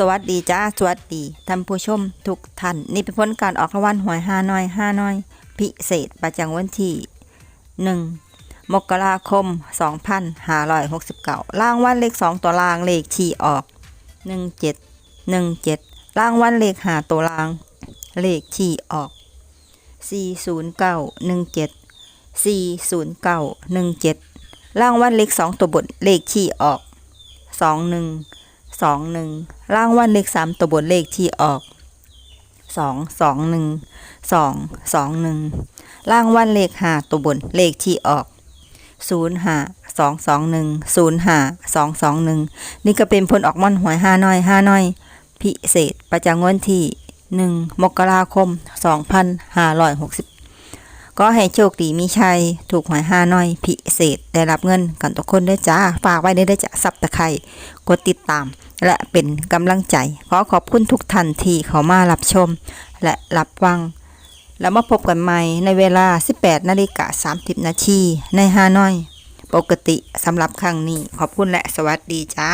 สวัสดีจ้า สวัสดีท่านผู้ชมทุกท่าน นี่เป็นผลการออกรางวัลหวยห้าน้อยห้าน้อย พิเศษประจำวันที่หนึ่งมกราคม 2569 ล่างวันเลขสองตัวล่างเลขที่ออก 17 17 ล่างวันเลขหาตัวล่าง เลขที่ออก 40917 40917 ล่างวันเลขสองตัวบนเลขที่ออก 21 สองหนึ่งล่างวันเลขสามตัวบนเลขที่ออกสองสองหนึ่งสองสองหนึ่งล่างวันเลขห้าตัวบนเลขที่ออกศูนย์ห้าสองสองหนึ่งศูนย์ห้าสองสองหนึ่งนี่ก็เป็นผลออกมันหวยห้าน้อยห้าน้อย พิเศษประจำวันที่หนึ่งมกราคมสองพันห้าร้อยหกสิบก็ให้โชคดีมีชัย ถูกหวยห้าน้อย พิเศษได้รับเงินกันทุกคนด้วยจ้า ฝากไว้ได้ด้วยจ้าซับตะไคร่กดติดตาม และเป็นกำลังใจ ขอขอบคุณทุกท่านที่เขามารับชม และรับฟัง แล้วมาพบกันใหม่ในเวลา 18นาฬิกา30 นาทีในฮานอย ปกติสำหรับครั้งนี้ ขอบคุณและสวัสดีจ้า